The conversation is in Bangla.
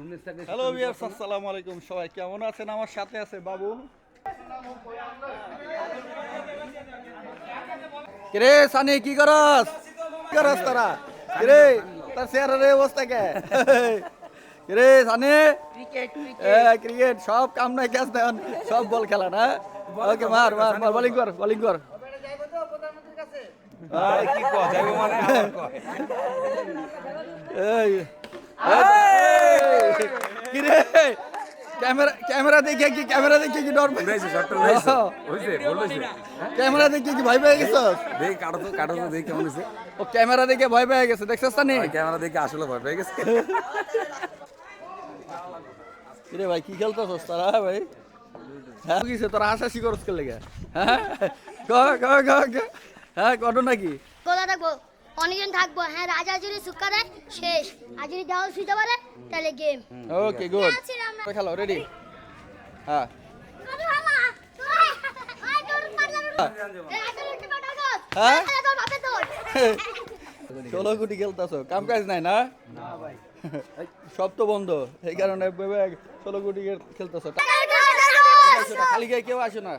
হ্যালো ভিউয়ার্স আসসালামু আলাইকুম সবাই কেমন আছেন? আমার সাথে আছে বাবু। কিরে সানি কি করস? কি করস তারা? কিরে তার চেহারার এই অবস্থা কে? কিরে সানি? ক্রিকেট সব কাম নাই ক্যাচ দেন সব বল খেলা না? ওকে মার মার মার বোলিং কর বোলিং কর। কি কয়? যাইবো মানে কয়। এই কিরে? ক্যামেরা ক্যামেরা দেখে কি ক্যামেরা দেখে কি ডর উড়াইছে শটটা হইছে ক্যামেরা দেখে কি ভয় পেয়ে গেছস দেখ কাটো তো কাটো তো দেখ কেমন হইছে। ও ক্যামেরা দেখে ভয় পেয়ে গেছে দেখছস না? নি ক্যামেরা দেখে আসলে ভয় পেয়ে গেছে। কিরে ভাই কি খেলতেছস তারা ভাই? হ্যাঁ কিসে তোরা হাসাহাসি করস কে লেগে? হ্যাঁ? ক ক ক ক। হ্যাঁ ঘটনা কি গোলা থাকব? অনেকজন থাকব। হ্যাঁ রাজা যদি সুক্কা দেয় শেষ। আর যদি দেওয়াল শুইতে পারে তাহলে গেম ওকে গুড খেলো? রেডি হ্যাঁ। হ্যাঁ? ষোলো কোটি খেলতেছ। কাম কাজ নাই না? সব তো বন্ধ। এই কারণে ষোলো কোটি খেলতেছ খালি গায়ে কেউ আসে না।